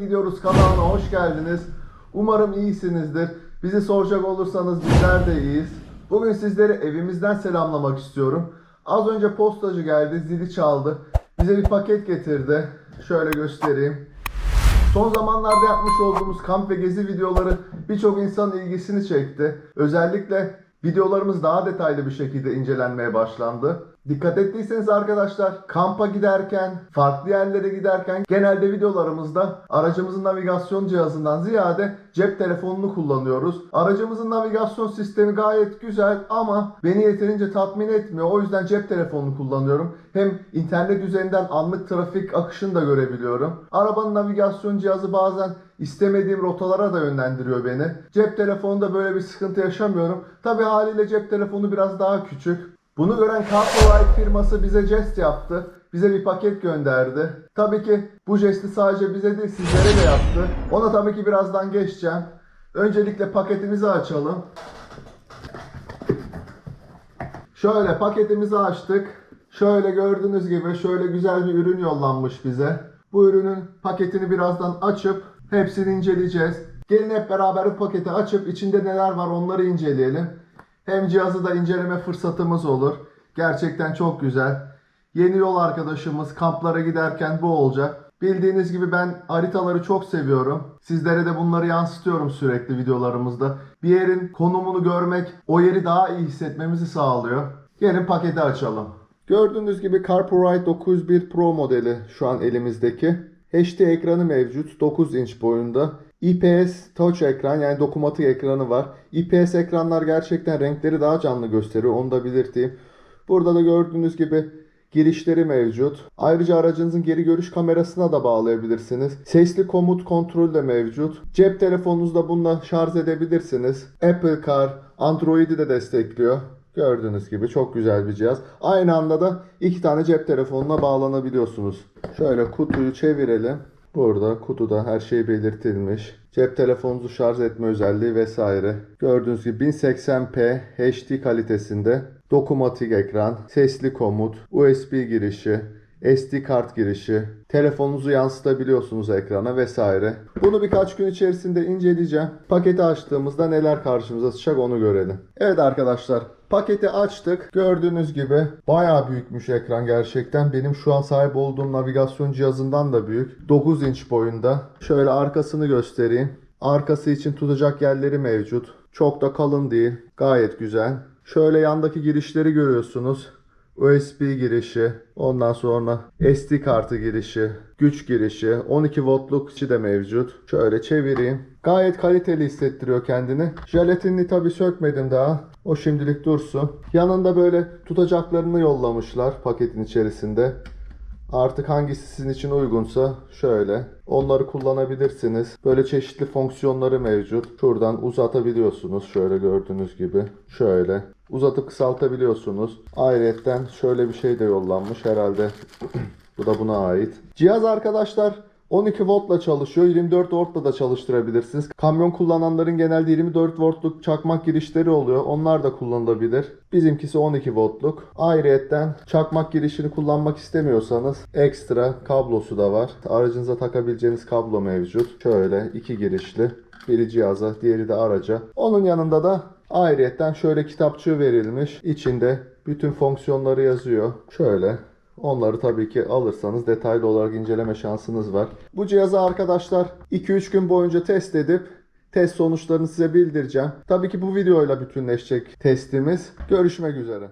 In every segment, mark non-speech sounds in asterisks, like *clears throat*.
gidiyoruz kanalına hoş geldiniz. Umarım iyisinizdir. Bizi soracak olursanız bizler de iyiyiz. Bugün sizleri evimizden selamlamak istiyorum. Az önce postacı geldi, zili çaldı. Bize bir paket getirdi. Şöyle göstereyim. Son zamanlarda yapmış olduğumuz kamp ve gezi videoları birçok insanın ilgisini çekti. Özellikle videolarımız daha detaylı bir şekilde incelenmeye başlandı. Dikkat ettiyseniz arkadaşlar kampa giderken, farklı yerlere giderken genelde videolarımızda aracımızın navigasyon cihazından ziyade cep telefonunu kullanıyoruz. Aracımızın navigasyon sistemi gayet güzel ama beni yeterince tatmin etmiyor. O yüzden cep telefonunu kullanıyorum. Hem internet üzerinden anlık trafik akışını da görebiliyorum. Arabanın navigasyon cihazı bazen istemediğim rotalara da yönlendiriyor beni. Cep telefonunda böyle bir sıkıntı yaşamıyorum. Tabi haliyle cep telefonu biraz daha küçük. Bunu gören CarProvide firması bize jest yaptı. Bize bir paket gönderdi. Tabii ki bu jesti sadece bize değil sizlere de yaptı. Ona tabii ki birazdan geçeceğim. Öncelikle paketimizi açalım. Şöyle paketimizi açtık. Şöyle gördüğünüz gibi şöyle güzel bir ürün yollanmış bize. Bu ürünün paketini birazdan açıp hepsini inceleyeceğiz. Gelin hep beraber paketi açıp içinde neler var onları inceleyelim. Hem cihazı da inceleme fırsatımız olur. Gerçekten çok güzel. Yeni yol arkadaşımız kamplara giderken bu olacak. Bildiğiniz gibi ben haritaları çok seviyorum. Sizlere de bunları yansıtıyorum sürekli videolarımızda. Bir yerin konumunu görmek o yeri daha iyi hissetmemizi sağlıyor. Gelin paketi açalım. Gördüğünüz gibi CarPro 901 Pro modeli şu an elimizdeki. HD ekranı mevcut 9 inç boyunda. IPS touch ekran yani dokunmatik ekranı var. IPS ekranlar gerçekten renkleri daha canlı gösteriyor onu da belirteyim. Burada da gördüğünüz gibi girişleri mevcut. Ayrıca aracınızın geri görüş kamerasına da bağlayabilirsiniz. Sesli komut kontrol de mevcut. Cep telefonunuzda bununla şarj edebilirsiniz. Apple Car, Android'i de destekliyor. Gördüğünüz gibi çok güzel bir cihaz. Aynı anda da iki tane cep telefonuna bağlanabiliyorsunuz. Şöyle kutuyu çevirelim. Burada kutuda her şey belirtilmiş. Cep telefonunuzu şarj etme özelliği vesaire. Gördüğünüz gibi 1080p HD kalitesinde dokunmatik ekran, sesli komut, USB girişi, SD kart girişi, telefonunuzu yansıtabiliyorsunuz ekrana vesaire. Bunu birkaç gün içerisinde inceleyeceğim. Paketi açtığımızda neler karşımıza çıkacak onu görelim. Evet arkadaşlar paketi açtık. Gördüğünüz gibi bayağı büyükmüş ekran gerçekten. Benim şu an sahip olduğum navigasyon cihazından da büyük. 9 inç boyunda. Şöyle arkasını göstereyim. Arkası için tutacak yerleri mevcut. Çok da kalın değil. Gayet güzel. Şöyle yandaki girişleri görüyorsunuz. USB girişi, ondan sonra SD kartı girişi, güç girişi, 12 voltluk içi de mevcut. Şöyle çevireyim. Gayet kaliteli hissettiriyor kendini. Jelatinini tabi sökmedim daha. O şimdilik dursun. Yanında böyle tutacaklarını yollamışlar paketin içerisinde. Artık hangisi sizin için uygunsa şöyle. Onları kullanabilirsiniz. Böyle çeşitli fonksiyonları mevcut. Şuradan uzatabiliyorsunuz. Şöyle gördüğünüz gibi. Şöyle. Uzatıp kısaltabiliyorsunuz. Ayrıca şöyle bir şey de yollanmış herhalde. *clears throat* Bu da buna ait. Cihaz arkadaşlar 12 voltla çalışıyor. 24 voltla da çalıştırabilirsiniz. Kamyon kullananların genelde 24 voltluk çakmak girişleri oluyor. Onlar da kullanılabilir. Bizimkisi 12 voltluk. Ayrıyetten çakmak girişini kullanmak istemiyorsanız ekstra kablosu da var. Aracınıza takabileceğiniz kablo mevcut. Şöyle iki girişli. Biri cihaza, diğeri de araca. Onun yanında da ayrıyetten şöyle kitapçığı verilmiş. İçinde bütün fonksiyonları yazıyor. Şöyle Onları tabii ki alırsanız detaylı olarak inceleme şansınız var. Bu cihazı arkadaşlar 2-3 gün boyunca test edip test sonuçlarını size bildireceğim. Tabii ki bu videoyla bütünleşecek testimiz. Görüşmek üzere.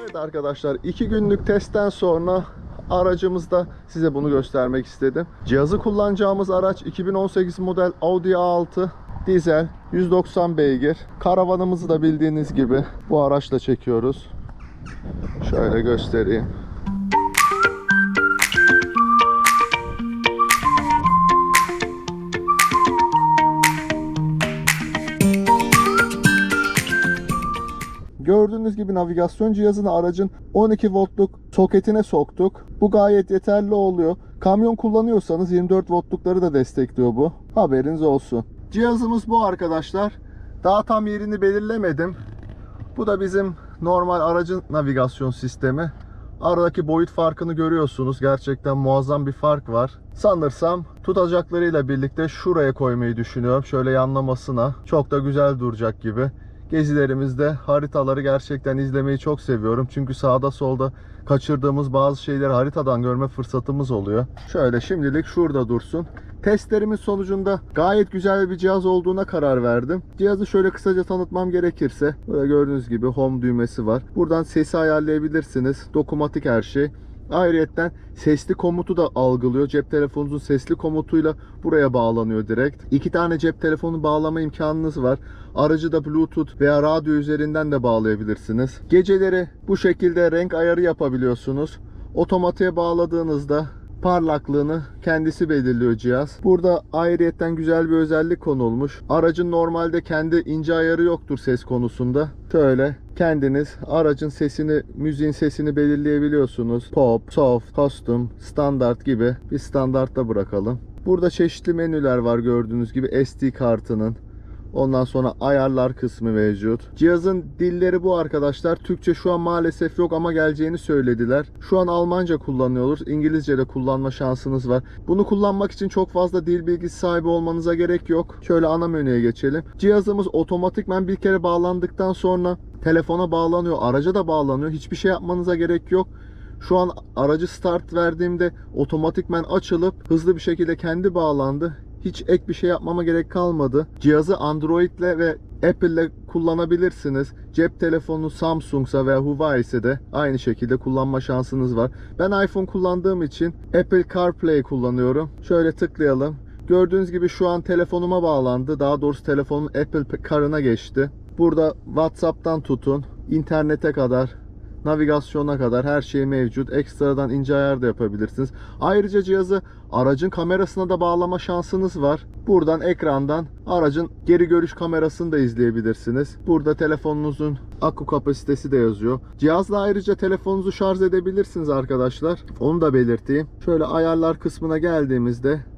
Evet arkadaşlar 2 günlük testten sonra aracımızda size bunu göstermek istedim. Cihazı kullanacağımız araç 2018 model Audi A6 dizel 190 beygir. Karavanımızı da bildiğiniz gibi bu araçla çekiyoruz. Şöyle göstereyim. Gördüğünüz gibi navigasyon cihazını aracın 12 voltluk soketine soktuk. Bu gayet yeterli oluyor. Kamyon kullanıyorsanız 24 voltlukları da destekliyor bu. Haberiniz olsun. Cihazımız bu arkadaşlar. Daha tam yerini belirlemedim. Bu da bizim normal aracın navigasyon sistemi. Aradaki boyut farkını görüyorsunuz. Gerçekten muazzam bir fark var. Sanırsam tutacaklarıyla birlikte şuraya koymayı düşünüyorum. Şöyle yanlamasına. Çok da güzel duracak gibi. Gezilerimizde haritaları gerçekten izlemeyi çok seviyorum. Çünkü sağda solda kaçırdığımız bazı şeyleri haritadan görme fırsatımız oluyor. Şöyle şimdilik şurada dursun. Testlerimin sonucunda gayet güzel bir cihaz olduğuna karar verdim. Cihazı şöyle kısaca tanıtmam gerekirse, böyle gördüğünüz gibi home düğmesi var. Buradan sesi ayarlayabilirsiniz. Dokunmatik her şey. Ayrıyetten sesli komutu da algılıyor. Cep telefonunuzun sesli komutuyla buraya bağlanıyor direkt. İki tane cep telefonu bağlama imkanınız var. Aracı da Bluetooth veya radyo üzerinden de bağlayabilirsiniz. Geceleri bu şekilde renk ayarı yapabiliyorsunuz. Otomatiğe bağladığınızda parlaklığını kendisi belirliyor cihaz. Burada ayrıyetten güzel bir özellik konulmuş. Aracın normalde kendi ince ayarı yoktur ses konusunda. Şöyle kendiniz aracın sesini, müziğin sesini belirleyebiliyorsunuz. Pop, soft, custom, standart gibi bir standartta bırakalım. Burada çeşitli menüler var gördüğünüz gibi SD kartının. Ondan sonra ayarlar kısmı mevcut. Cihazın dilleri bu arkadaşlar. Türkçe şu an maalesef yok ama geleceğini söylediler. Şu an Almanca kullanıyoruz. İngilizce de kullanma şansınız var. Bunu kullanmak için çok fazla dil bilgisi sahibi olmanıza gerek yok. Şöyle ana menüye geçelim. Cihazımız otomatikmen bir kere bağlandıktan sonra telefona bağlanıyor. Araca da bağlanıyor. Hiçbir şey yapmanıza gerek yok. Şu an aracı start verdiğimde otomatikmen açılıp hızlı bir şekilde kendi bağlandı. Hiç ek bir şey yapmama gerek kalmadı. Cihazı Android ile ve Apple ile kullanabilirsiniz. Cep telefonu Samsung'sa veya Huawei ise de aynı şekilde kullanma şansınız var. Ben iPhone kullandığım için Apple CarPlay kullanıyorum. Şöyle tıklayalım. Gördüğünüz gibi şu an telefonuma bağlandı. Daha doğrusu telefonun Apple Car'ına geçti. Burada WhatsApp'tan tutun, internete kadar, navigasyona kadar her şey mevcut. Ekstradan ince ayar da yapabilirsiniz. Ayrıca cihazı aracın kamerasına da bağlama şansınız var. Buradan ekrandan aracın geri görüş kamerasını da izleyebilirsiniz. Burada telefonunuzun akü kapasitesi de yazıyor. Cihazla ayrıca telefonunuzu şarj edebilirsiniz arkadaşlar. Onu da belirteyim. Şöyle ayarlar kısmına geldiğimizde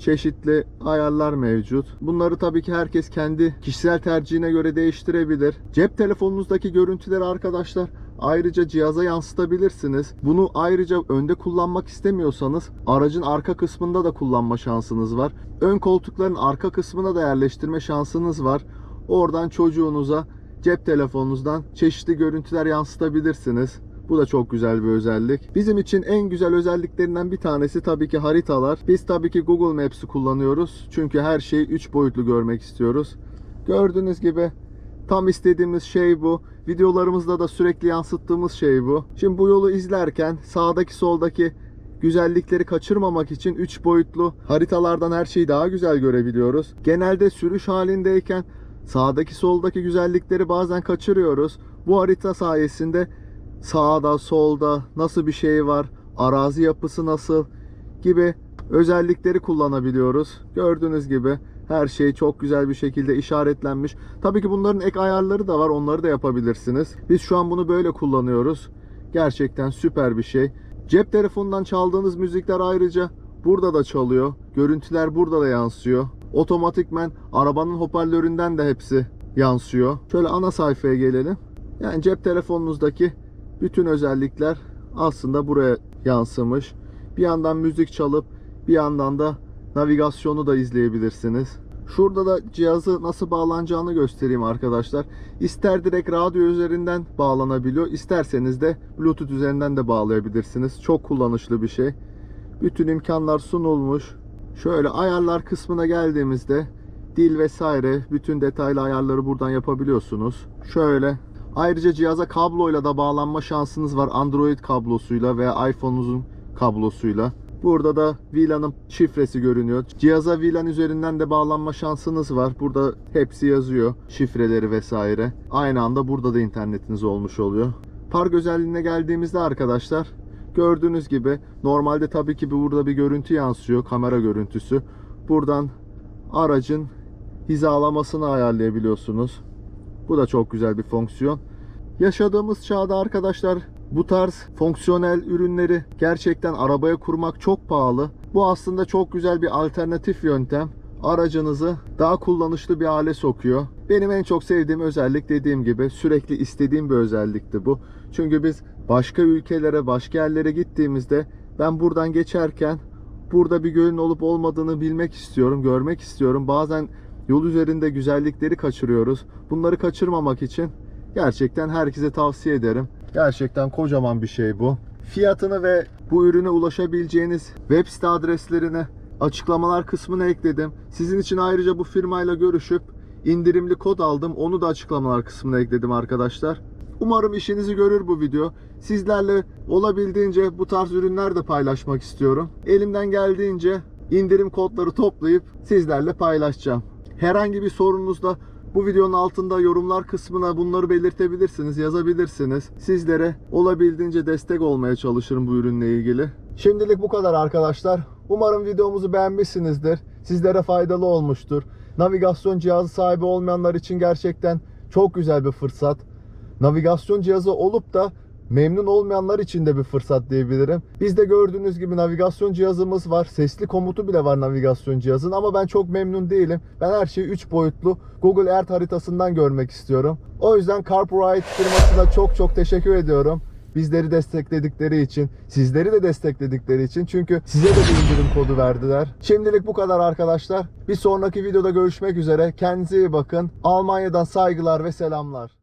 çeşitli ayarlar mevcut. Bunları tabii ki herkes kendi kişisel tercihine göre değiştirebilir. Cep telefonunuzdaki görüntüleri arkadaşlar ayrıca cihaza yansıtabilirsiniz. Bunu ayrıca önde kullanmak istemiyorsanız aracın arka kısmında da kullanma şansınız var. Ön koltukların arka kısmına da yerleştirme şansınız var. Oradan çocuğunuza cep telefonunuzdan çeşitli görüntüler yansıtabilirsiniz. Bu da çok güzel bir özellik. Bizim için en güzel özelliklerinden bir tanesi tabii ki haritalar. Biz tabii ki Google Maps'i kullanıyoruz. Çünkü her şeyi 3 boyutlu görmek istiyoruz. Gördüğünüz gibi tam istediğimiz şey bu. Videolarımızda da sürekli yansıttığımız şey bu. Şimdi bu yolu izlerken sağdaki soldaki güzellikleri kaçırmamak için 3 boyutlu haritalardan her şeyi daha güzel görebiliyoruz. Genelde sürüş halindeyken sağdaki soldaki güzellikleri bazen kaçırıyoruz. Bu harita sayesinde sağda solda nasıl bir şey var, arazi yapısı nasıl gibi özellikleri kullanabiliyoruz. Gördüğünüz gibi her şey çok güzel bir şekilde işaretlenmiş. Tabii ki bunların ek ayarları da var. Onları da yapabilirsiniz. Biz şu an bunu böyle kullanıyoruz. Gerçekten süper bir şey. Cep telefonundan çaldığınız müzikler ayrıca burada da çalıyor. Görüntüler burada da yansıyor. Otomatikmen arabanın hoparlöründen de hepsi yansıyor. Şöyle ana sayfaya gelelim. Yani cep telefonunuzdaki bütün özellikler aslında buraya yansımış. Bir yandan müzik çalıp bir yandan da navigasyonu da izleyebilirsiniz. Şurada da cihazı nasıl bağlanacağını göstereyim arkadaşlar. İster direkt radyo üzerinden bağlanabiliyor, isterseniz de Bluetooth üzerinden de bağlayabilirsiniz. Çok kullanışlı bir şey. Bütün imkanlar sunulmuş. Şöyle ayarlar kısmına geldiğimizde dil vesaire bütün detaylı ayarları buradan yapabiliyorsunuz. Şöyle Ayrıca cihaza kabloyla da bağlanma şansınız var. Android kablosuyla veya iPhone'unuzun kablosuyla. Burada da VLAN'ın şifresi görünüyor. Cihaza VLAN üzerinden de bağlanma şansınız var. Burada hepsi yazıyor. Şifreleri vesaire. Aynı anda burada da internetiniz olmuş oluyor. Park özelliğine geldiğimizde arkadaşlar gördüğünüz gibi normalde tabii ki burada bir görüntü yansıyor. Kamera görüntüsü. Buradan aracın hizalamasını ayarlayabiliyorsunuz. Bu da çok güzel bir fonksiyon. Yaşadığımız çağda arkadaşlar bu tarz fonksiyonel ürünleri gerçekten arabaya kurmak çok pahalı. Bu aslında çok güzel bir alternatif yöntem. Aracınızı daha kullanışlı bir hale sokuyor. Benim en çok sevdiğim özellik dediğim gibi sürekli istediğim bir özellikti bu. Çünkü biz başka ülkelere, başka yerlere gittiğimizde ben buradan geçerken burada bir gölün olup olmadığını bilmek istiyorum, görmek istiyorum. Bazen yol üzerinde güzellikleri kaçırıyoruz. Bunları kaçırmamak için gerçekten herkese tavsiye ederim. Gerçekten kocaman bir şey bu. Fiyatını ve bu ürüne ulaşabileceğiniz web site adreslerini açıklamalar kısmına ekledim. Sizin için ayrıca bu firmayla görüşüp indirimli kod aldım. Onu da açıklamalar kısmına ekledim arkadaşlar. Umarım işinizi görür bu video. Sizlerle olabildiğince bu tarz ürünler de paylaşmak istiyorum. Elimden geldiğince indirim kodları toplayıp sizlerle paylaşacağım. Herhangi bir sorunuzda bu videonun altında yorumlar kısmına bunları belirtebilirsiniz, yazabilirsiniz. Sizlere olabildiğince destek olmaya çalışırım bu ürünle ilgili. Şimdilik bu kadar arkadaşlar. Umarım videomuzu beğenmişsinizdir. Sizlere faydalı olmuştur. Navigasyon cihazı sahibi olmayanlar için gerçekten çok güzel bir fırsat. Navigasyon cihazı olup da memnun olmayanlar için de bir fırsat diyebilirim. Bizde gördüğünüz gibi navigasyon cihazımız var. Sesli komutu bile var navigasyon cihazın ama ben çok memnun değilim. Ben her şeyi 3 boyutlu Google Earth haritasından görmek istiyorum. O yüzden CarPride firmasına çok çok teşekkür ediyorum. Bizleri destekledikleri için, sizleri de destekledikleri için. Çünkü size de bir indirim kodu verdiler. Şimdilik bu kadar arkadaşlar. Bir sonraki videoda görüşmek üzere. Kendinize iyi bakın. Almanya'dan saygılar ve selamlar.